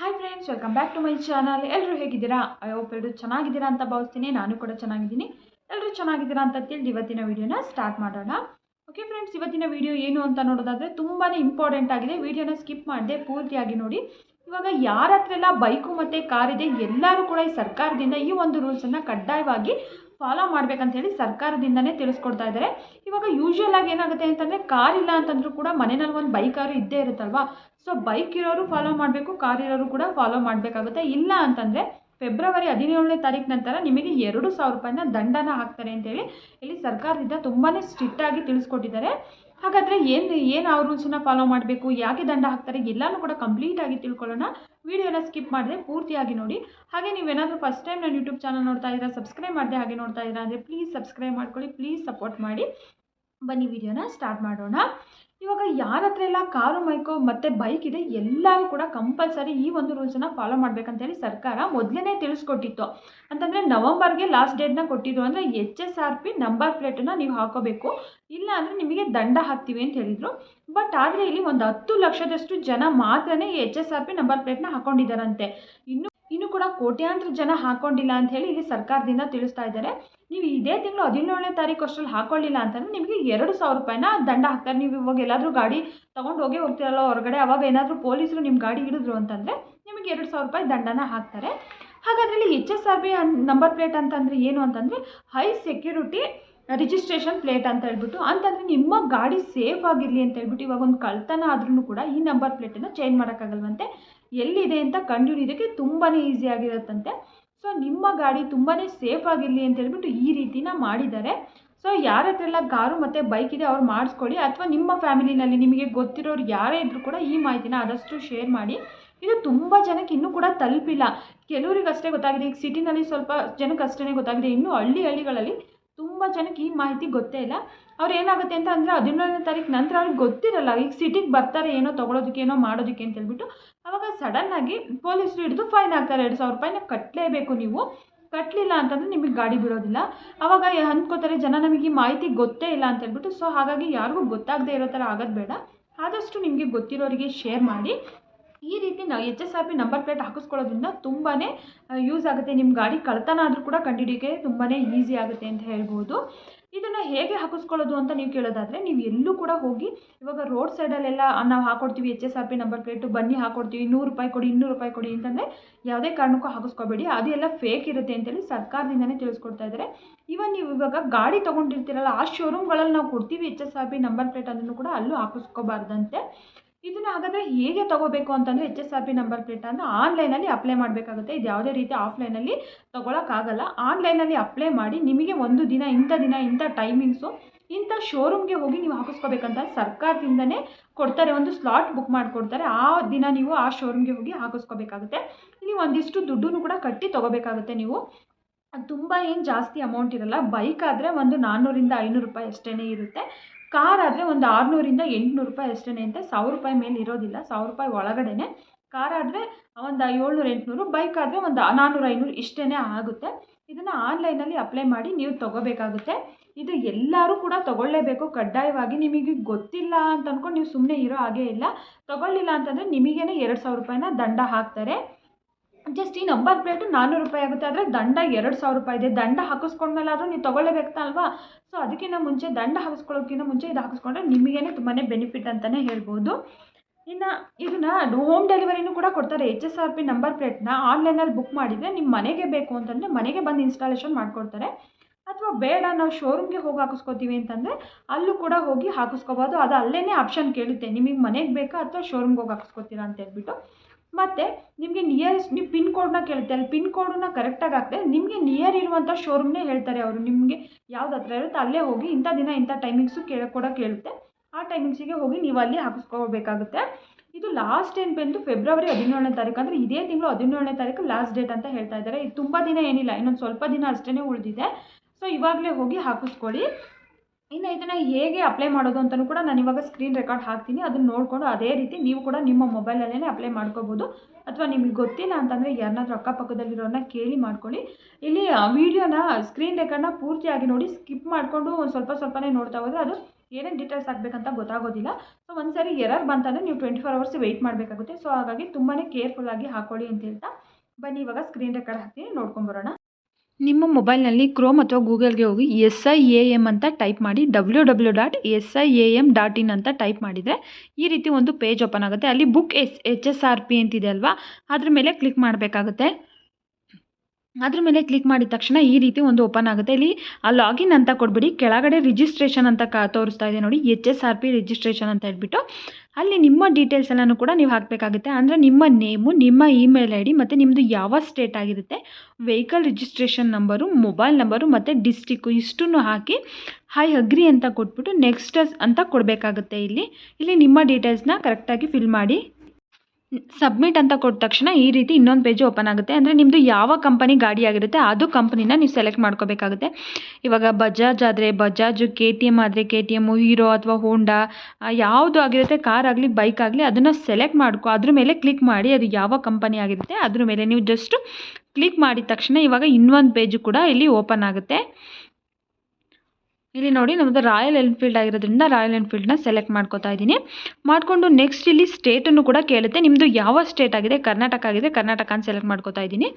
Hi friends welcome back to my channel ಎಲ್ಲರೂ ಹೇಗಿದ್ದೀರಾ? I hope ಎಲ್ಲರೂ ಚೆನ್ನಾಗಿದ್ದೀರಾ ಅಂತ ಭಾವಿಸ್ತೀನಿ. ನಾನು ಕೂಡ ಚೆನ್ನಾಗಿದ್ದೀನಿ. ಎಲ್ಲರೂ ಚೆನ್ನಾಗಿದ್ದೀರಾ ಅಂತ ತಿಳಿದು ಇವತ್ತಿನ ವಿಡಿಯೋನ ಸ್ಟಾರ್ಟ್ ಮಾಡೋಣ. ಓಕೆ ಫ್ರೆಂಡ್ಸ್ ಇವತ್ತಿನ ವಿಡಿಯೋ ಏನು ಅಂತ ನೋಡೋದಾದರೆ ತುಂಬಾ ಇಂಪಾರ್ಟೆಂಟ್ ಆಗಿದೆ. ವೀಡಿಯೋನ ಸ್ಕಿಪ್ ಮಾಡದೆ ಪೂರ್ತಿಯಾಗಿ ನೋಡಿ. ಇವಾಗ ಯಾರ ಹತ್ರ ಎಲ್ಲ ಬೈಕು ಮತ್ತು ಕಾರ್ ಇದೆ ಎಲ್ಲರೂ ಕೂಡ ಈ ಸರ್ಕಾರದಿಂದ ಈ ಒಂದು ರೂಲ್ಸನ್ನು ಕಡ್ಡಾಯವಾಗಿ ಫಾಲೋ ಮಾಡ್ಬೇಕಂತ ಹೇಳಿ ಸರ್ಕಾರದಿಂದನೇ ತಿಳಿಸ್ಕೊಡ್ತಾ ಇದ್ದಾರೆ. ಇವಾಗ ಯೂಶುವಲ್ ಆಗಿ ಏನಾಗುತ್ತೆ ಅಂತಂದರೆ ಕಾರ್ ಇಲ್ಲ ಅಂತಂದ್ರೂ ಕೂಡ ಮನೆಯಲ್ಲಿ ಒಂದು ಬೈಕಾರು ಇದ್ದೇ ಇರುತ್ತಲ್ವಾ? ಸೊ ಬೈಕ್ ಇರೋರು ಫಾಲೋ ಮಾಡಬೇಕು ಕಾರ್ ಇರೋರು ಕೂಡ ಫಾಲೋ ಮಾಡಬೇಕಾಗುತ್ತೆ. ಇಲ್ಲ ಅಂತಂದರೆ ಫೆಬ್ರವರಿ ಹದಿನೇಳನೇ ತಾರೀಕು ನಂತರ ನಿಮಗೆ ಎರಡು ಸಾವಿರ ರೂಪಾಯಿನ ದಂಡನ ಹಾಕ್ತಾರೆ ಅಂತೇಳಿ ಇಲ್ಲಿ ಸರ್ಕಾರದಿಂದ ತುಂಬಾ ಸ್ಟ್ರಿಕ್ಟಾಗಿ ತಿಳಿಸ್ಕೊಟ್ಟಿದ್ದಾರೆ. ಹಾಗಾದರೆ ಏನು ಏನು ಆ ರೂಲ್ಸನ್ನ ಫಾಲೋ ಮಾಡಬೇಕು? ಯಾಕೆ ದಂಡ ಹಾಕ್ತಾರೆ? ಎಲ್ಲನೂ ಕೂಡ ಕಂಪ್ಲೀಟಾಗಿ ತಿಳ್ಕೊಳ್ಳೋಣ. ವಿಡಿಯೋನ ಸ್ಕಿಪ್ ಮಾಡಿದೆ ಪೂರ್ತಿಯಾಗಿ ನೋಡಿ. ಹಾಗೆ ನೀವೇನಾದರೂ ಫಸ್ಟ್ ಟೈಮ್ ನಾನು ಯೂಟ್ಯೂಬ್ ಚಾನಲ್ ನೋಡ್ತಾ ಇದ್ದೀರಾ ಸಬ್ಸ್ಕ್ರೈಬ್ ಮಾಡಿದೆ ಹಾಗೆ ನೋಡ್ತಾ ಇದ್ದೀರಾ ಅಂದರೆ ಪ್ಲೀಸ್ ಸಬ್ಸ್ಕ್ರೈಬ್ ಮಾಡ್ಕೊಳ್ಳಿ ಪ್ಲೀಸ್ ಸಪೋರ್ಟ್ ಮಾಡಿ. ಬನ್ನಿ ವಿಡಿಯೋನ ಸ್ಟಾರ್ಟ್ ಮಾಡೋಣ. ಇವಾಗ ಯಾರ ಹತ್ರ ಎಲ್ಲ ಕಾರು, ಮೈಕೋ ಮತ್ತು ಬೈಕ್ ಇದೆ, ಎಲ್ಲರೂ ಕೂಡ ಕಂಪಲ್ಸರಿ ಈ ಒಂದು ರೂಲ್ಸನ್ನು ಫಾಲೋ ಮಾಡಬೇಕಂತೇಳಿ ಸರ್ಕಾರ ಮೊದಲೇ ತಿಳಿಸ್ಕೊಟ್ಟಿತ್ತು. ಅಂತಂದರೆ ನವಂಬರ್ಗೆ ಲಾಸ್ಟ್ ಡೇಟ್ನ ಕೊಟ್ಟಿದ್ರು ಅಂದರೆ H S R P number ಪ್ಲೇಟನ್ನು ನೀವು ಹಾಕೋಬೇಕು. ಇಲ್ಲ ಅಂದರೆ ನಿಮಗೆ ದಂಡ ಹಾಕ್ತೀವಿ ಅಂತ ಹೇಳಿದರು. ಬಟ್ ಆದರೆ ಇಲ್ಲಿ ಒಂದು ಹತ್ತು ಲಕ್ಷದಷ್ಟು ಜನ ಮಾತ್ರನೇ H S R P number ಪ್ಲೇಟ್ನ ಹಾಕೊಂಡಿದ್ದಾರಂತೆ. ಇನ್ನು ಇನ್ನು ಕೂಡ ಕೋಟ್ಯಾಂತರ ಜನ ಹಾಕೊಂಡಿಲ್ಲ ಅಂತ ಹೇಳಿ ಇಲ್ಲಿ ಸರ್ಕಾರದಿಂದ ತಿಳಿಸ್ತಾ ಇದ್ದಾರೆ. ನೀವು ಇದೇ ತಿಂಗಳು ಹದಿನೇಳನೇ ತಾರೀಕು ಅಷ್ಟರಲ್ಲಿ ಹಾಕೊಳ್ಳಿಲ್ಲ ಅಂತಂದರೆ ನಿಮಗೆ ಎರಡು ಸಾವಿರ ರೂಪಾಯಿನ ದಂಡ ಹಾಕ್ತಾರೆ. ನೀವು ಇವಾಗ ಎಲ್ಲಾದರೂ ಗಾಡಿ ತೊಗೊಂಡು ಹೋಗೇ ಹೋಗ್ತಿರಲ್ಲ ಹೊರಗಡೆ, ಅವಾಗ ಏನಾದರೂ ಪೊಲೀಸರು ನಿಮ್ಮ ಗಾಡಿ ಹಿಡಿದ್ರು ಅಂತಂದರೆ ನಿಮಗೆ ಎರಡು ಸಾವಿರ ರೂಪಾಯಿ ದಂಡನ ಹಾಕ್ತಾರೆ. ಹಾಗಾದರೆ ಇಲ್ಲಿ H S R B number plate ಅಂತಂದರೆ ಏನು ಅಂತಂದರೆ ಹೈ ಸೆಕ್ಯೂರಿಟಿ ರಿಜಿಸ್ಟ್ರೇಷನ್ ಪ್ಲೇಟ್ ಅಂತ ಹೇಳ್ಬಿಟ್ಟು, ಅಂತಂದರೆ ನಿಮ್ಮ ಗಾಡಿ ಸೇಫ್ ಆಗಿರಲಿ ಅಂತ ಹೇಳ್ಬಿಟ್ಟು ಇವಾಗ ಒಂದು ಕಳ್ತನ ಆದ್ರೂ ಕೂಡ ಈ ನಂಬರ್ ಪ್ಲೇಟನ್ನು ಚೇಂಜ್ ಮಾಡೋಕ್ಕಾಗಲ್ವಂತೆ. ಎಲ್ಲಿದೆ ಅಂತ ಕಂಡುಹಿಡಿಯೋದಕ್ಕೆ ತುಂಬಾ ಈಸಿ ಆಗಿರುತ್ತಂತೆ. ಸೊ ನಿಮ್ಮ ಗಾಡಿ ತುಂಬಾ ಸೇಫ್ ಆಗಿರಲಿ ಅಂತ ಹೇಳ್ಬಿಟ್ಟು ಈ ರೀತಿನ ಮಾಡಿದ್ದಾರೆ. ಸೊ ಯಾರ ಹತ್ರ ಎಲ್ಲ ಕಾರು ಮತ್ತು ಬೈಕ್ ಇದೆ ಅವ್ರು ಮಾಡಿಸ್ಕೊಳ್ಳಿ. ಅಥವಾ ನಿಮ್ಮ ಫ್ಯಾಮಿಲಿನಲ್ಲಿ ನಿಮಗೆ ಗೊತ್ತಿರೋರು ಯಾರೇ ಇದ್ದರೂ ಕೂಡ ಈ ಮಾಹಿತಿನ ಆದಷ್ಟು ಶೇರ್ ಮಾಡಿ. ಇದು ತುಂಬ ಜನಕ್ಕೆ ಇನ್ನೂ ಕೂಡ ತಲುಪಿಲ್ಲ. ಕೆಲವ್ರಿಗೆ ಅಷ್ಟೇ ಗೊತ್ತಾಗಿದೆ. ಈಗ ಸಿಟಿನಲ್ಲಿ ಸ್ವಲ್ಪ ಜನಕ್ಕೆ ಅಷ್ಟೇ ಗೊತ್ತಾಗಿದೆ. ಇನ್ನೂ ಹಳ್ಳಿ ಹಳ್ಳಿಗಳಲ್ಲಿ ತುಂಬ ಜನಕ್ಕೆ ಈ ಮಾಹಿತಿ ಗೊತ್ತೇ ಇಲ್ಲ. ಅವ್ರು ಏನಾಗುತ್ತೆ ಅಂತ ಅಂದರೆ ಹದಿನೇಳನೇ ತಾರೀಕು ನಂತರ ಅವ್ರಿಗೆ ಗೊತ್ತಿರಲ್ಲ, ಈಗ ಸಿಟಿಗೆ ಬರ್ತಾರೆ ಏನೋ ತೊಗೊಳೋದಕ್ಕೆ ಏನೋ ಮಾಡೋದಕ್ಕೆ ಅಂತ ಹೇಳ್ಬಿಟ್ಟು ಅವಾಗ ಸಡನ್ನಾಗಿ ಪೊಲೀಸರು ಹಿಡಿದು ಫೈನ್ ಹಾಕ್ತಾರೆ ಎರಡು ಸಾವಿರ ರೂಪಾಯಿನ ಕಟ್ಟಲೇಬೇಕು ನೀವು. ಕಟ್ಟಲಿಲ್ಲ ಅಂತಂದರೆ ನಿಮಗೆ ಗಾಡಿ ಬಿಡೋದಿಲ್ಲ. ಅವಾಗ ಅಂದ್ಕೋತಾರೆ, ಜನ ನಮಗೆ ಈ ಮಾಹಿತಿ ಗೊತ್ತೇ ಇಲ್ಲ ಅಂತ ಹೇಳ್ಬಿಟ್ಟು, ಸೊ ಹಾಗಾಗಿ ಯಾರಿಗೂ ಗೊತ್ತಾಗದೇ ಇರೋ ಥರ ಆಗೋದು ಬೇಡ. ಆದಷ್ಟು ನಿಮಗೆ ಗೊತ್ತಿರೋರಿಗೆ ಶೇರ್ ಮಾಡಿ. ಈ ರೀತಿ ನಾವು H S R P number plate ಹಾಕಿಸ್ಕೊಳ್ಳೋದ್ರಿಂದ ತುಂಬಾ ಯೂಸ್ ಆಗುತ್ತೆ. ನಿಮ್ಮ ಗಾಡಿ ಕಳ್ತನ ಆದರೂ ಕೂಡ ಕಂಡುಹಿಡಿಯೋಕ್ಕೆ ತುಂಬಾ ಈಸಿ ಆಗುತ್ತೆ ಅಂತ ಹೇಳ್ಬೋದು. ಇದನ್ನು ಹೇಗೆ ಹಾಕಿಸ್ಕೊಳ್ಳೋದು ಅಂತ ನೀವು ಕೇಳೋದಾದರೆ, ನೀವು ಎಲ್ಲೂ ಕೂಡ ಹೋಗಿ ಇವಾಗ ರೋಡ್ ಸೈಡಲ್ಲೆಲ್ಲ ನಾವು ಹಾಕೊಡ್ತೀವಿ H S R P number plate ಬನ್ನಿ ಹಾಕೊಡ್ತೀವಿ, ನೂರು ರೂಪಾಯಿ ಕೊಡಿ, ಇನ್ನೂರು ರೂಪಾಯಿ ಕೊಡಿ ಅಂತಂದರೆ ಯಾವುದೇ ಕಾರಣಕ್ಕೂ ಹಾಕಿಸ್ಕೋಬೇಡಿ. ಅದೆಲ್ಲ ಫೇಕ್ ಇರುತ್ತೆ ಅಂತೇಳಿ ಸರ್ಕಾರದಿಂದನೇ ತಿಳಿಸ್ಕೊಡ್ತಾ ಇದ್ದಾರೆ. ಇವನ್ ನೀವು ಇವಾಗ ಗಾಡಿ ತೊಗೊಂಡಿರ್ತೀರಲ್ಲ, ಆ ಶೋರೂಮ್ಗಳಲ್ಲಿ ನಾವು ಕೊಡ್ತೀವಿ H S R P number plate ಅದನ್ನು ಕೂಡ ಅಲ್ಲೂ ಹಾಕಿಸ್ಕೋಬಾರ್ದಂತೆ. ಇದನ್ನು ಹಾಗಾದರೆ ಹೇಗೆ ತೊಗೋಬೇಕು ಅಂತಂದರೆ H S R P number ಪ್ಲೇಟನ್ನು ಆನ್ಲೈನಲ್ಲಿ ಅಪ್ಲೈ ಮಾಡಬೇಕಾಗುತ್ತೆ. ಇದು ಯಾವುದೇ ರೀತಿ ಆಫ್ಲೈನಲ್ಲಿ ತೊಗೊಳಕ್ಕಾಗಲ್ಲ ಆನ್ಲೈನಲ್ಲಿ ಅಪ್ಲೈ ಮಾಡಿ ನಿಮಗೆ ಒಂದು ದಿನ, ಇಂಥ ದಿನ, ಇಂಥ ಟೈಮಿಂಗ್ಸು ಇಂಥ ಶೋರೂಮ್ಗೆ ಹೋಗಿ ನೀವು ಹಾಕಿಸ್ಕೋಬೇಕಂತ ಸರ್ಕಾರದಿಂದನೇ ಕೊಡ್ತಾರೆ. ಒಂದು ಸ್ಲಾಟ್ ಬುಕ್ ಮಾಡಿಕೊಡ್ತಾರೆ. ಆ ದಿನ ನೀವು ಆ ಶೋರೂಮ್ಗೆ ಹೋಗಿ ಹಾಕಿಸ್ಕೋಬೇಕಾಗುತ್ತೆ. ಇಲ್ಲಿ ಒಂದಿಷ್ಟು ದುಡ್ಡು ಕೂಡ ಕಟ್ಟಿ ತೊಗೋಬೇಕಾಗುತ್ತೆ ನೀವು. ಅದು ತುಂಬ ಏನು ಜಾಸ್ತಿ ಅಮೌಂಟ್ ಇರಲ್ಲ. ಬೈಕ್ ಆದರೆ ಒಂದು ನಾನ್ನೂರಿಂದ ಐನೂರು ರೂಪಾಯಿ ಅಷ್ಟೇ ಇರುತ್ತೆ. ಕಾರ್ ಆದರೆ ಒಂದು ಆರುನೂರಿಂದ ಎಂಟುನೂರು ರೂಪಾಯಿ ಅಷ್ಟೇ ಅಂತ ಸಾವಿರ ರೂಪಾಯಿ ಮೇಲೆ ಇರೋದಿಲ್ಲ. ಸಾವಿರ ರೂಪಾಯಿ ಒಳಗಡೆನೆ. ಕಾರ್ ಆದರೆ ಒಂದು ಏಳ್ನೂರು, ಎಂಟುನೂರು, ಬೈಕ್ ಆದರೆ ಒಂದು ನಾನ್ನೂರು ಐನೂರು ಇಷ್ಟೇ ಆಗುತ್ತೆ. ಇದನ್ನು ಆನ್ಲೈನಲ್ಲಿ ಅಪ್ಲೈ ಮಾಡಿ ನೀವು ತೊಗೋಬೇಕಾಗುತ್ತೆ. ಇದು ಎಲ್ಲರೂ ಕೂಡ ತೊಗೊಳ್ಳೇಬೇಕು. ಕಡ್ಡಾಯವಾಗಿ ನಿಮಗೆ ಗೊತ್ತಿಲ್ಲ ಅಂತ ಅಂದ್ಕೊಂಡು ನೀವು ಸುಮ್ಮನೆ ಇರೋ ಹಾಗೇ ಇಲ್ಲ. ತೊಗೊಳ್ಳಿಲ್ಲ ಅಂತಂದರೆ ನಿಮಗೇ ಎರಡು ಸಾವಿರ ರೂಪಾಯಿನ ದಂಡ ಹಾಕ್ತಾರೆ. ಜಸ್ಟ್ ಈ ನಂಬರ್ ಪ್ಲೇಟು ನಾನ್ನೂರು ರೂಪಾಯಿ ಆಗುತ್ತೆ. ಆದರೆ ದಂಡ ಎರಡು ಸಾವಿರ ರೂಪಾಯಿ ಇದೆ. ದಂಡ ಹಾಕಿಸ್ಕೊಂಡ್ಮೇಲಾದರೂ ನೀವು ತೊಗೊಳ್ಳೇಬೇಕು ಅಲ್ವಾ? ಸೊ ಅದಕ್ಕಿಂತ ಮುಂಚೆ ದಂಡ ಹಾಕಿಸ್ಕೊಳ್ಳೋಕ್ಕಿಂತ ಮುಂಚೆ ಇದು ಹಾಕಿಸ್ಕೊಂಡ್ರೆ ನಿಮಗೇ ತುಂಬಾ ಬೆನಿಫಿಟ್ ಅಂತಲೇ ಹೇಳ್ಬೋದು. ಇನ್ನು ಇದನ್ನು ಹೋಮ್ ಡೆಲಿವರಿನೂ ಕೂಡ ಕೊಡ್ತಾರೆ. H S R P number ಪ್ಲೇಟ್ನ ಆನ್ಲೈನಲ್ಲಿ ಬುಕ್ ಮಾಡಿದರೆ ನಿಮ್ಮ ಮನೆಗೆ ಬೇಕು ಅಂತಂದರೆ ಮನೆಗೆ ಬಂದು ಇನ್ಸ್ಟಾಲೇಷನ್ ಮಾಡಿಕೊಡ್ತಾರೆ. ಅಥವಾ ಬೇಡ, ನಾವು ಶೋರೂಮ್ಗೆ ಹೋಗಿ ಹಾಕಿಸ್ಕೋತೀವಿ ಅಂತಂದರೆ ಅಲ್ಲೂ ಕೂಡ ಹೋಗಿ ಹಾಕಿಸ್ಕೋಬೋದು. ಅದು ಅಲ್ಲೇ ಆಪ್ಷನ್ ಕೇಳುತ್ತೆ. ನಿಮಗೆ ಮನೆಗೆ ಬೇಕಾ ಅಥವಾ ಶೋರೂಮ್ಗೆ ಹೋಗಿ ಹಾಕಿಸ್ಕೋತೀರಾ ಅಂತ ಹೇಳ್ಬಿಟ್ಟು. ಮತ್ತು ನಿಮಗೆ ನಿಯರೆಸ್ಟ್ ನೀವು ಪಿನ್ ಕೋಡ್ನ ಕೇಳುತ್ತೆ. ಅಲ್ಲಿ ಪಿನ್ ಕೋಡನ್ನ ಕರೆಕ್ಟಾಗಿ ಹಾಕಿದೆ ನಿಮಗೆ ನಿಯರ್ ಇರುವಂಥ ಶೋರೂಮ್ನೇ ಹೇಳ್ತಾರೆ ಅವರು. ನಿಮಗೆ ಯಾವ್ದು ಹತ್ರ ಇರುತ್ತೆ ಅಲ್ಲೇ ಹೋಗಿ ಇಂಥ ದಿನ ಇಂಥ ಟೈಮಿಂಗ್ಸು ಕೇಳ ಕೂಡ ಕೇಳುತ್ತೆ. ಆ ಟೈಮಿಂಗ್ಸಿಗೆ ಹೋಗಿ ನೀವು ಅಲ್ಲಿ ಹಾಕಿಸ್ಕೋಬೇಕಾಗುತ್ತೆ. ಇದು ಲಾಸ್ಟ್ ಡೇಟ್ ಬಂದು ಫೆಬ್ರವರಿ ಹದಿನೇಳನೇ ತಾರೀಕು. ಅಂದರೆ ಇದೇ ತಿಂಗಳು ಹದಿನೇಳನೇ ತಾರೀಕು ಲಾಸ್ಟ್ ಡೇಟ್ ಅಂತ ಹೇಳ್ತಾ ಇದ್ದಾರೆ. ಇದು ತುಂಬ ದಿನ ಏನಿಲ್ಲ, ಇನ್ನೊಂದು ಸ್ವಲ್ಪ ದಿನ ಅಷ್ಟೇ ಉಳಿದಿದೆ. ಸೊ ಇವಾಗಲೇ ಹೋಗಿ ಹಾಕಿಸ್ಕೊಳ್ಳಿ. ಇನ್ನು ಇದನ್ನು ಹೇಗೆ ಅಪ್ಲೈ ಮಾಡೋದು ಅಂತಲೂ ಕೂಡ ನಾನು ಇವಾಗ ಸ್ಕ್ರೀನ್ ರೆಕಾರ್ಡ್ ಹಾಕ್ತೀನಿ. ಅದನ್ನು ನೋಡಿಕೊಂಡು ಅದೇ ರೀತಿ ನೀವು ಕೂಡ ನಿಮ್ಮ ಮೊಬೈಲಲ್ಲೇ ಅಪ್ಲೈ ಮಾಡ್ಕೋಬೋದು. ಅಥವಾ ನಿಮಗೆ ಗೊತ್ತಿಲ್ಲ ಅಂತಂದರೆ ಯಾರನ್ನಾದ್ರೂ ಅಕ್ಕಪಕ್ಕದಲ್ಲಿರೋರನ್ನ ಕೇಳಿ ಮಾಡ್ಕೊಳ್ಳಿ. ಇಲ್ಲಿ ವೀಡಿಯೋನ ಸ್ಕ್ರೀನ್ ರೆಕಾರ್ಡ್ನ ಪೂರ್ತಿಯಾಗಿ ನೋಡಿ ಸ್ಕಿಪ್ ಮಾಡಿಕೊಂಡು ಒಂದು ಸ್ವಲ್ಪ ಸ್ವಲ್ಪನೇ ನೋಡ್ತಾ ಹೋದರೆ ಅದು ಏನೇನು ಡೀಟೇಲ್ಸ್ ಆಗಬೇಕಂತ ಗೊತ್ತಾಗೋದಿಲ್ಲ. ಸೊ ಒಂದು ಸರಿ ಎರರ್ ಬಂತಂದರೆ ನೀವು ಟ್ವೆಂಟಿ ಫೋರ್ ಅವರ್ಸ್ ವೆಯ್ಟ್ ಮಾಡಬೇಕಾಗುತ್ತೆ. ಸೊ ಹಾಗಾಗಿ ತುಂಬಾ ಕೇರ್ಫುಲ್ಲಾಗಿ ಹಾಕೊಳ್ಳಿ ಅಂತ ಹೇಳ್ತಾ ಬನ್ನಿ. ಇವಾಗ ಸ್ಕ್ರೀನ್ ರೆಕಾರ್ಡ್ ಹಾಕ್ತೀನಿ ನೋಡ್ಕೊಂಬರೋಣ ನಿಮ್ಮ ಮೊಬೈಲ್ನಲ್ಲಿ ಕ್ರೋಮ್ ಅಥವಾ ಗೂಗಲ್ಗೆ ಹೋಗಿ ಎಸ್ ಐ ಎ ಎಂ ಅಂತ ಟೈಪ್ ಮಾಡಿ W W dot S I A M dot in ಅಂತ ಟೈಪ್ ಮಾಡಿದರೆ ಈ ರೀತಿ ಒಂದು ಪೇಜ್ ಓಪನ್ ಆಗುತ್ತೆ. ಅಲ್ಲಿ book S H S R P ಅಂತಿದೆ ಅಲ್ವಾ? ಅದ್ರ ಮೇಲೆ ಕ್ಲಿಕ್ ಮಾಡಬೇಕಾಗುತ್ತೆ. ಅದ್ರ ಮೇಲೆ ಕ್ಲಿಕ್ ಮಾಡಿದ ತಕ್ಷಣ ಈ ರೀತಿ ಒಂದು ಓಪನ್ ಆಗುತ್ತೆ. ಇಲ್ಲಿ, ಆ ಲಾಗಿನ್ ಅಂತ ಕೊಡ್ಬಿಡಿ. ಕೆಳಗಡೆ ರಿಜಿಸ್ಟ್ರೇಷನ್ ಅಂತ ತೋರಿಸ್ತಾ ಇದೆ ನೋಡಿ. H S R P registration ಅಂತ ಹೇಳ್ಬಿಟ್ಟು. ಅಲ್ಲಿ ನಿಮ್ಮ ಡೀಟೇಲ್ಸ್ ಎಲ್ಲನೂ ಕೂಡ ನೀವು ಹಾಕಬೇಕಾಗುತ್ತೆ. ಅಂದರೆ ನಿಮ್ಮ ನೇಮು ನಿಮ್ಮ ಇಮೇಲ್ ಐ ಡಿ ಮತ್ತು ನಿಮ್ಮದು ಯಾವ ಸ್ಟೇಟ್ ಆಗಿರುತ್ತೆ. Vehicle registration number mobile number ಮತ್ತು ಡಿಸ್ಟಿಕ್ಕು ಇಷ್ಟನ್ನು ಹಾಕಿ ಹೈ ಅಗ್ರಿ ಅಂತ ಕೊಟ್ಬಿಟ್ಟು ನೆಕ್ಸ್ಟ್ ಅಂತ ಕೊಡಬೇಕಾಗುತ್ತೆ ಇಲ್ಲಿ. ಇಲ್ಲಿ ನಿಮ್ಮ ಡೀಟೇಲ್ಸ್ನ ಕರೆಕ್ಟಾಗಿ ಫಿಲ್ ಮಾಡಿ. ಸಬ್ಮಿಟ್ ಅಂತ ಕೊಟ್ಟ ತಕ್ಷಣ ಈ ರೀತಿ ಇನ್ನೊಂದು ಪೇಜ್ ಓಪನ್ ಆಗುತ್ತೆ. ಅಂದರೆ ನಿಮ್ಮದು ಯಾವ ಕಂಪನಿ ಗಾಡಿ ಆಗಿರುತ್ತೆ, ಅದು ಕಂಪನಿನ ನೀವು ಸೆಲೆಕ್ಟ್ ಮಾಡ್ಕೋಬೇಕಾಗುತ್ತೆ. ಇವಾಗ ಬಜಾಜ್ ಆದರೆ ಬಜಾಜ್ ಕೆ ಟಿ ಎಂ ಆದರೆ ಕೆ ಟಿ ಎಮ್ಮು ಹೀರೋ ಅಥವಾ ಹೋಂಡಾ ಯಾವುದು ಆಗಿರುತ್ತೆ ಕಾರ್ ಆಗಲಿ ಬೈಕ್ ಆಗಲಿ, ಅದನ್ನು ಸೆಲೆಕ್ಟ್ ಮಾಡ್ಕೊ, ಅದ್ರ ಮೇಲೆ ಕ್ಲಿಕ್ ಮಾಡಿ ಅದು ಯಾವ ಕಂಪನಿ ಆಗಿರುತ್ತೆ, ಅದ್ರ ಮೇಲೆ ನೀವು ಜಸ್ಟು ಕ್ಲಿಕ್ ಮಾಡಿದ ತಕ್ಷಣ ಇವಾಗ ಇನ್ನೊಂದು ಪೇಜು ಕೂಡ ಇಲ್ಲಿ ಓಪನ್ ಆಗುತ್ತೆ. ಇಲ್ಲಿ ನೋಡಿ ನಮ್ಮದು ರಾಯಲ್ ಎನ್ಫೀಲ್ಡ್ ಆಗಿರೋದ್ರಿಂದ ರಾಯಲ್ ಎನ್ಫೀಲ್ಡ್ನ ಸೆಲೆಕ್ಟ್ ಮಾಡ್ಕೋತಾ ಇದ್ದೀನಿ. ಮಾಡಿಕೊಂಡು ನೆಕ್ಸ್ಟ್ ಇಲ್ಲಿ ಸ್ಟೇಟನ್ನು ಕೂಡ ಕೇಳುತ್ತೆ. ನಿಮ್ಮದು ಯಾವ ಸ್ಟೇಟ್ ಆಗಿದೆ? ಕರ್ನಾಟಕ ಆಗಿದೆ. ಕರ್ನಾಟಕ ಅಂತ ಸೆಲೆಕ್ಟ್ ಮಾಡ್ಕೋತಾ ಇದ್ದೀನಿ.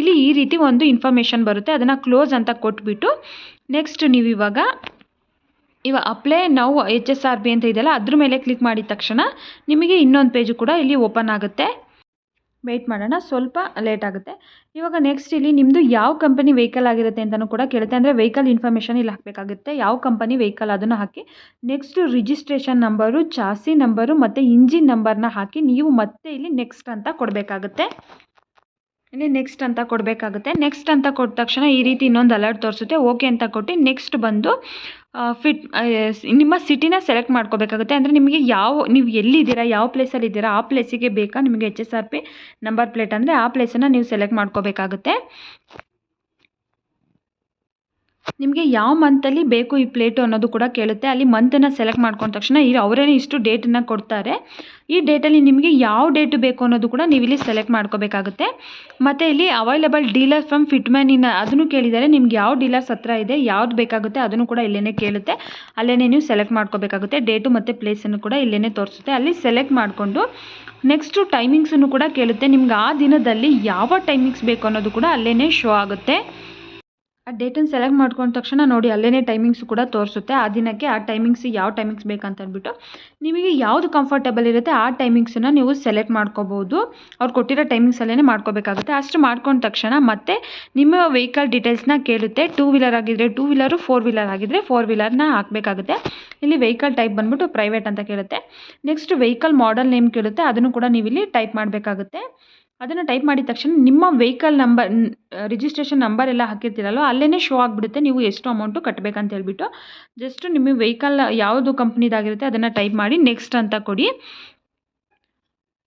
ಇಲ್ಲಿ ಈ ರೀತಿ ಒಂದು ಇನ್ಫಾರ್ಮೇಷನ್ ಬರುತ್ತೆ. ಅದನ್ನು ಕ್ಲೋಸ್ ಅಂತ ಕೊಟ್ಬಿಟ್ಟು ನೆಕ್ಸ್ಟ್ ನೀವು ಇವಾಗ ಇವಾಗ ಅಪ್ಲೈ ನಾವು ಎಚ್ ಎಸ್ ಆರ್ ಬಿ ಅಂತ ಇದೆಯಲ್ಲ, ಅದ್ರ ಮೇಲೆ ಕ್ಲಿಕ್ ಮಾಡಿದ ತಕ್ಷಣ ನಿಮಗೆ ಇನ್ನೊಂದು ಪೇಜು ಕೂಡ ಇಲ್ಲಿ ಓಪನ್ ಆಗುತ್ತೆ. ವೆಯ್ಟ್ ಮಾಡೋಣ. ಸ್ವಲ್ಪ ಲೇಟ್ ಆಗುತ್ತೆ. ಇವಾಗ ನೆಕ್ಸ್ಟ್ ಇಲ್ಲಿ ನಿಮ್ಮದು ಯಾವ ಕಂಪನಿ ವೆಹಿಕಲ್ ಆಗಿರುತ್ತೆ ಅಂತಲೂ ಕೂಡ ಕೇಳುತ್ತೆ. ಅಂದರೆ ವೆಹಿಕಲ್ ಇನ್ಫಾರ್ಮೇಷನ್ ಇಲ್ಲಿ ಹಾಕಬೇಕಾಗುತ್ತೆ. ಯಾವ ಕಂಪನಿ ವೆಹಿಕಲ್ ಅದನ್ನು ಹಾಕಿ next registration number chassis number ಮತ್ತು ಇಂಜಿನ್ ನಂಬರ್ನ ಹಾಕಿ ನೀವು ಮತ್ತೆ ಇಲ್ಲಿ ನೆಕ್ಸ್ಟ್ ಅಂತ ಕೊಡಬೇಕಾಗುತ್ತೆ. ಇಲ್ಲಿ ನೆಕ್ಸ್ಟ್ ಅಂತ ಕೊಡಬೇಕಾಗುತ್ತೆ. ನೆಕ್ಸ್ಟ್ ಅಂತ ಕೊಟ್ಟ ತಕ್ಷಣ ಈ ರೀತಿ ಇನ್ನೊಂದು ಅಲರ್ಟ್ ತೋರಿಸುತ್ತೆ. ಓಕೆ ಅಂತ ಕೊಟ್ಟು ನೆಕ್ಸ್ಟ್ ಬಂದು ಫಿಟ್ ನಿಮ್ಮ ಸಿಟಿನ ಸೆಲೆಕ್ಟ್ ಮಾಡ್ಕೋಬೇಕಾಗುತ್ತೆ. ಅಂದರೆ ನಿಮಗೆ ಯಾವ, ನೀವು ಎಲ್ಲಿದ್ದೀರಾ, ಯಾವ ಪ್ಲೇಸಲ್ಲಿ ಇದ್ದೀರಾ, ಆ ಪ್ಲೇಸಿಗೆ ಬೇಕಾ ನಿಮಗೆ H S R P number plate ಅಂದರೆ ಆ ಪ್ಲೇಸನ್ನು ನೀವು ಸೆಲೆಕ್ಟ್ ಮಾಡ್ಕೋಬೇಕಾಗುತ್ತೆ. ನಿಮಗೆ ಯಾವ ಮಂತಲ್ಲಿ ಬೇಕು ಈ ಪ್ಲೇಟು ಅನ್ನೋದು ಕೂಡ ಕೇಳುತ್ತೆ. ಅಲ್ಲಿ ಮಂತನ್ನು ಸೆಲೆಕ್ಟ್ ಮಾಡ್ಕೊಂಡ ತಕ್ಷಣ ಇಲ್ಲಿ ಅವರೇನೆ ಇಷ್ಟು ಡೇಟನ್ನು ಕೊಡ್ತಾರೆ. ಈ ಡೇಟಲ್ಲಿ ನಿಮಗೆ ಯಾವ ಡೇಟು ಬೇಕು ಅನ್ನೋದು ಕೂಡ ನೀವು ಇಲ್ಲಿ ಸೆಲೆಕ್ಟ್ ಮಾಡ್ಕೋಬೇಕಾಗುತ್ತೆ. ಮತ್ತು ಇಲ್ಲಿ ಅವೈಲಬಲ್ ಡೀಲರ್ ಫ್ರಮ್ ಫಿಟ್ಮ್ಯಾನಿನ ಅದನ್ನು ಕೇಳಿದ್ದಾರೆ ನಿಮ್ಗೆ ಯಾವ ಡೀಲರ್ಸ್ ಹತ್ರ ಇದೆ, ಯಾವ್ದು ಬೇಕಾಗುತ್ತೆ ಅದನ್ನು ಕೂಡ ಇಲ್ಲೇ ಕೇಳುತ್ತೆ. ಅಲ್ಲೇ ನೀವು ಸೆಲೆಕ್ಟ್ ಮಾಡ್ಕೋಬೇಕಾಗುತ್ತೆ. ಡೇಟು ಮತ್ತು ಪ್ಲೇಸನ್ನು ಕೂಡ ಇಲ್ಲೇ ತೋರಿಸುತ್ತೆ. ಅಲ್ಲಿ ಸೆಲೆಕ್ಟ್ ಮಾಡಿಕೊಂಡು ನೆಕ್ಸ್ಟು ಟೈಮಿಂಗ್ಸನ್ನು ಕೂಡ ಕೇಳುತ್ತೆ. ನಿಮ್ಗೆ ಆ ದಿನದಲ್ಲಿ ಯಾವ ಟೈಮಿಂಗ್ಸ್ ಬೇಕು ಅನ್ನೋದು ಕೂಡ ಅಲ್ಲೇ ಶೋ ಆಗುತ್ತೆ. ಆ ಡೇಟನ್ನು ಸೆಲೆಕ್ಟ್ ಮಾಡ್ಕೊಂಡ ತಕ್ಷಣ ನೋಡಿ ಅಲ್ಲೇ ಟೈಮಿಂಗ್ಸ್ ಕೂಡ ತೋರಿಸುತ್ತೆ. ಆ ದಿನಕ್ಕೆ ಆ ಟೈಮಿಂಗ್ಸ್ ಯಾವ ಟೈಮಿಂಗ್ಸ್ ಬೇಕಂತ ಅಂದ್ಬಿಟ್ಟು ನಿಮಗೆ ಯಾವುದು ಕಂಫರ್ಟೇಬಲ್ ಇರುತ್ತೆ ಆ ಟೈಮಿಂಗ್ಸನ್ನು ನೀವು ಸೆಲೆಕ್ಟ್ ಮಾಡ್ಕೋಬೋದು. ಅವ್ರು ಕೊಟ್ಟಿರೋ ಟೈಮಿಂಗ್ಸಲ್ಲೇ ಮಾಡ್ಕೋಬೇಕಾಗುತ್ತೆ. ಅಷ್ಟು ಮಾಡ್ಕೊಂಡ ತಕ್ಷಣ ಮತ್ತೆ ನಿಮ್ಮ ವೆಹಿಕಲ್ ಡೀಟೇಲ್ಸ್ನ ಕೇಳುತ್ತೆ. ಟೂ ವೀಲರ್ ಆಗಿದ್ದರೆ ಟೂ ವೀಲರು ಫೋರ್ ವೀಲರ್ ಆಗಿದ್ದರೆ ಫೋರ್ ವೀಲರ್ನ ಹಾಕಬೇಕಾಗುತ್ತೆ. ಇಲ್ಲಿ ವೆಹಿಕಲ್ ಟೈಪ್ ಬಂದ್ಬಿಟ್ಟು ಪ್ರೈವೇಟ್ ಅಂತ ಕೇಳುತ್ತೆ. ನೆಕ್ಸ್ಟ್ ವೆಹಿಕಲ್ ಮಾಡೆಲ್ ನೇಮ್ ಕೇಳುತ್ತೆ. ಅದನ್ನು ಕೂಡ ನೀವು ಇಲ್ಲಿ ಟೈಪ್ ಮಾಡಬೇಕಾಗುತ್ತೆ. ಅದನ್ನು ಟೈಪ್ ಮಾಡಿದ ತಕ್ಷಣ ನಿಮ್ಮ ವೆಹಿಕಲ್ ನಂಬರ್ ರಿಜಿಸ್ಟ್ರೇಷನ್ ನಂಬರ್ ಎಲ್ಲ ಹಾಕಿರ್ತೀರಲ್ವ ಅಲ್ಲೇ ಶೋ ಆಗಿಬಿಡುತ್ತೆ. ನೀವು ಎಷ್ಟು ಅಮೌಂಟು ಕಟ್ಟಬೇಕಂತ ಹೇಳ್ಬಿಟ್ಟು ಜಸ್ಟ್ ನಿಮ್ಮ ವೆಹಿಕಲ್ ಯಾವುದು ಕಂಪ್ನಿದಾಗಿರುತ್ತೆ ಅದನ್ನು ಟೈಪ್ ಮಾಡಿ ನೆಕ್ಸ್ಟ್ ಅಂತ ಕೊಡಿ.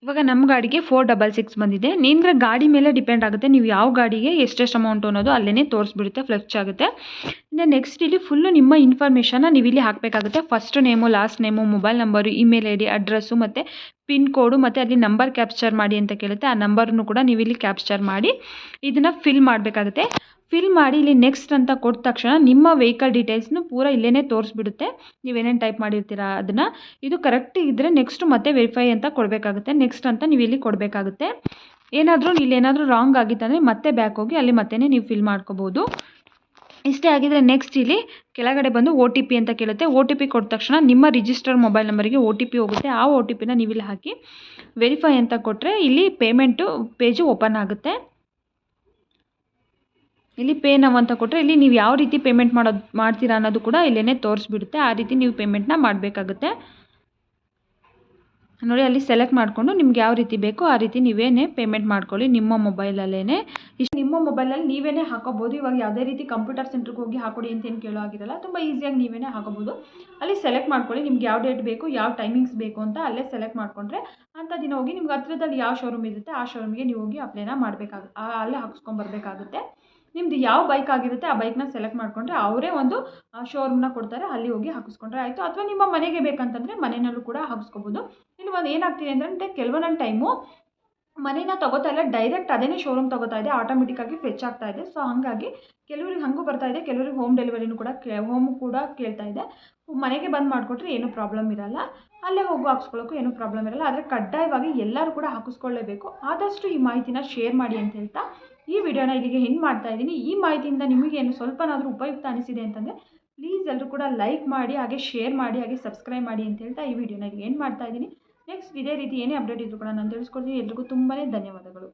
ಇವಾಗ ನಮ್ಮ ಗಾಡಿಗೆ ಫೋರ್ ಡಬಲ್ ಸಿಕ್ಸ್ ಬಂದಿದೆ. ನಿಂದ್ರೆ ಗಾಡಿ ಮೇಲೆ ಡಿಪೆಂಡ್ ಆಗುತ್ತೆ. ನೀವು ಯಾವ ಗಾಡಿಗೆ ಎಷ್ಟೆಷ್ಟು ಅಮೌಂಟ್ ಅನ್ನೋದು ಅಲ್ಲೇ ತೋರಿಸ್ಬಿಡುತ್ತೆ ಫ್ಲೆಕ್ಚ್ ಆಗುತ್ತೆ. ಇನ್ನು ನೆಕ್ಸ್ಟ್ ಇಲ್ಲಿ ಫುಲ್ಲು ನಿಮ್ಮ ಇನ್ಫಾರ್ಮೇಷನ್ನ ನೀವು ಇಲ್ಲಿ ಹಾಕಬೇಕಾಗುತ್ತೆ. First name last name mobile number email I D address ಮತ್ತು ಪಿನ್ ಕೋಡು ಮತ್ತು ಅಲ್ಲಿ ನಂಬರ್ ಕ್ಯಾಪ್ಚರ್ ಮಾಡಿ ಅಂತ ಕೇಳುತ್ತೆ. ಆ ನಂಬರ್ನು ಕೂಡ ನೀವು ಇಲ್ಲಿ ಕ್ಯಾಪ್ಚರ್ ಮಾಡಿ ಇದನ್ನು ಫಿಲ್ ಮಾಡಬೇಕಾಗುತ್ತೆ. ಫಿಲ್ ಮಾಡಿ ಇಲ್ಲಿ ನೆಕ್ಸ್ಟ್ ಅಂತ ಕೊಟ್ಟ ತಕ್ಷಣ ನಿಮ್ಮ ವೆಹಿಕಲ್ ಡೀಟೇಲ್ಸ್ನು ಪೂರ ಇಲ್ಲೇ ತೋರಿಸ್ಬಿಡುತ್ತೆ. ನೀವೇನೇನು ಟೈಪ್ ಮಾಡಿರ್ತೀರ ಅದನ್ನು. ಇದು ಕರೆಕ್ಟ್ ಇದ್ದರೆ ನೆಕ್ಸ್ಟ್ ಮತ್ತೆ ವೆರಿಫೈ ಅಂತ ಕೊಡಬೇಕಾಗುತ್ತೆ. ನೆಕ್ಸ್ಟ್ ಅಂತ ನೀವು ಇಲ್ಲಿ ಕೊಡಬೇಕಾಗುತ್ತೆ. ಏನಾದರೂ ಇಲ್ಲೇನಾದರೂ ರಾಂಗ್ ಆಗಿತ್ತಂದರೆ ಮತ್ತೆ ಬ್ಯಾಕ್ ಹೋಗಿ ಅಲ್ಲಿ ಮತ್ತೆ ನೀವು ಫಿಲ್ ಮಾಡ್ಕೋಬೋದು. ಇಷ್ಟೇ ಆಗಿದ್ರೆ ನೆಕ್ಸ್ಟ್ ಇಲ್ಲಿ ಕೆಳಗಡೆ ಬಂದು ಒ ಟಿ ಪಿ ಅಂತ ಕೇಳುತ್ತೆ. ಒ ಟಿ ಪಿ ಕೊಟ್ಟ ತಕ್ಷಣ ನಿಮ್ಮ ರಿಜಿಸ್ಟರ್ ಮೊಬೈಲ್ ನಂಬರಿಗೆ ಒ ಟಿ ಪಿ ಹೋಗುತ್ತೆ. ಆ ಒ ಟಿ ಪಿನ ನೀವು ಇಲ್ಲಿ ಹಾಕಿ ವೆರಿಫೈ ಅಂತ ಕೊಟ್ಟರೆ ಇಲ್ಲಿ ಪೇಮೆಂಟು ಪೇಜು ಓಪನ್ ಆಗುತ್ತೆ. ಇಲ್ಲಿ ಪೇ ನಾವು ಅಂತ ಕೊಟ್ಟರೆ ಇಲ್ಲಿ ನೀವು ಯಾವ ರೀತಿ ಪೇಮೆಂಟ್ ಮಾಡೋದು ಮಾಡ್ತೀರಾ ಅನ್ನೋದು ಕೂಡ ಇಲ್ಲೇ ತೋರಿಸ್ಬಿಡುತ್ತೆ. ಆ ರೀತಿ ನೀವು ಪೇಮೆಂಟ್ನ ಮಾಡಬೇಕಾಗುತ್ತೆ. ನೋಡಿ, ಅಲ್ಲಿ ಸೆಲೆಕ್ಟ್ ಮಾಡಿಕೊಂಡು ನಿಮ್ಗೆ ಯಾವ ರೀತಿ ಬೇಕೋ ಆ ರೀತಿ ನೀವೇನೇ ಪೇಮೆಂಟ್ ಮಾಡ್ಕೊಳ್ಳಿ ನಿಮ್ಮ ಮೊಬೈಲಲ್ಲೇ ಇಷ್ಟು ನಿಮ್ಮ ಮೊಬೈಲಲ್ಲಿ ನೀವೇ ಹಾಕೋಬೋದು. ಇವಾಗ ಯಾವುದೇ ರೀತಿ ಕಂಪ್ಯೂಟರ್ ಸೆಂಟ್ರಿಗೆ ಹೋಗಿ ಹಾಕೊಡಿ ಅಂತ ಏನು ಕೇಳೋ ಆಗಿರಲ್ಲ ತುಂಬ ಈಸಿಯಾಗಿ ನೀವೇ ಹಾಕೋಬೋದು. ಅಲ್ಲಿ ಸೆಲೆಕ್ಟ್ ಮಾಡ್ಕೊಳ್ಳಿ ನಿಮ್ಗೆ ಯಾವ ಡೇಟ್ ಬೇಕು, ಯಾವ ಟೈಮಿಂಗ್ಸ್ ಬೇಕು ಅಂತ ಅಲ್ಲೇ ಸೆಲೆಕ್ಟ್ ಮಾಡಿಕೊಂಡ್ರೆ ಅಂಥ ದಿನ ಹೋಗಿ ನಿಮ್ಗೆ ಹತ್ರದಲ್ಲಿ ಯಾವ ಶೋರೂಮ್ ಇರುತ್ತೆ, ಆ ಶೋರೂಮ್ಗೆ ನೀವು ಹೋಗಿ ಅಪ್ಲೈನ ಮಾಡಬೇಕಾಗುತ್ತೆ ಅಲ್ಲೇ ಹಾಕ್ಸ್ಕೊಂಬರ್ಬೇಕಾಗುತ್ತೆ ನಿಮ್ಮದು ಯಾವ ಬೈಕ್ ಆಗಿರುತ್ತೆ ಆ ಬೈಕ್ನ ಸೆಲೆಕ್ಟ್ ಮಾಡಿಕೊಂಡ್ರೆ ಅವರೇ ಒಂದು ಶೋರೂಮ್ನ ಕೊಡ್ತಾರೆ, ಅಲ್ಲಿ ಹೋಗಿ ಹಾಕಿಸ್ಕೊಂಡ್ರೆ ಆಯಿತು. ಅಥವಾ ನಿಮ್ಮ ಮನೆಗೆ ಬೇಕಂತಂದರೆ ಮನೆಯಲ್ಲೂ ಕೂಡ ಹಾಕಿಸ್ಕೋಬೋದು. ಇಲ್ಲಿ ಒಂದು ಏನಾಗ್ತಿದೆ ಅಂದರೆ ಕೆಲವೊಂದೊಂದು ಟೈಮು ಮನೇನ ತಗೋತಾ ಇಲ್ಲ ಡೈರೆಕ್ಟ್ ಅದೇನೇ ಶೋರೂಮ್ ತಗೋತಾ ಇದೆ ಆಟೋಮೆಟಿಕ್ಕಾಗಿ ಫೆಚ್ ಆಗ್ತಾ ಇದೆ. ಸೊ ಹಾಗಾಗಿ ಕೆಲವ್ರಿಗೆ ಹಾಗೂ ಬರ್ತಾ ಇದೆ, ಕೆಲವರಿಗೆ ಹೋಮ್ ಡೆಲಿವರಿನೂ ಕೂಡ ಹೋಮ್ ಕೂಡ ಕೇಳ್ತಾ ಇದೆ. ಮನೆಗೆ ಬಂದು ಮಾಡಿಕೊಟ್ರೆ ಏನೂ ಪ್ರಾಬ್ಲಮ್ ಇರಲ್ಲ. ಅಲ್ಲೇ ಹೋಗಿ ಹಾಕ್ಸ್ಕೊಳ್ಳೋಕ್ಕೂ ಏನೂ ಪ್ರಾಬ್ಲಮ್ ಇರಲ್ಲ. ಆದರೆ ಕಡ್ಡಾಯವಾಗಿ ಎಲ್ಲರೂ ಕೂಡ ಹಾಕಿಸ್ಕೊಳ್ಳೇಬೇಕು. ಆದಷ್ಟು ಈ ಮಾಹಿತಿನ ಶೇರ್ ಮಾಡಿ ಅಂತ ಹೇಳ್ತಾ ಈ ವಿಡಿಯೋನ ಇಲ್ಲಿಗೆ ಹೆಂಗೆ ಮಾಡ್ತಾ ಇದ್ದೀನಿ. ಈ ಮಾಹಿತಿಯಿಂದ ನಿಮಗೇನು ಸ್ವಲ್ಪನಾದರೂ ಉಪಯುಕ್ತ ಅನಿಸಿದೆ ಅಂತಂದರೆ ಪ್ಲೀಸ್ ಎಲ್ಲರೂ ಕೂಡ ಲೈಕ್ ಮಾಡಿ, ಹಾಗೆ ಶೇರ್ ಮಾಡಿ, ಹಾಗೆ ಸಬ್ಸ್ಕ್ರೈಬ್ ಮಾಡಿ ಅಂತ ಹೇಳ್ತಾ ಈ ವಿಡಿಯೋನ ಇಲ್ಲಿಗೆ ಏನು ಮಾಡ್ತಾ ಇದ್ದೀನಿ. ನೆಕ್ಸ್ಟ್ ಇದೇ ರೀತಿ ಏನೇ ಅಪ್ಡೇಟ್ ಇದ್ದರೂ ಕೂಡ ನಾನು ತಿಳಿಸ್ಕೊಡ್ತೀನಿ. ಎಲ್ರಿಗೂ ತುಂಬಾ ಧನ್ಯವಾದಗಳು.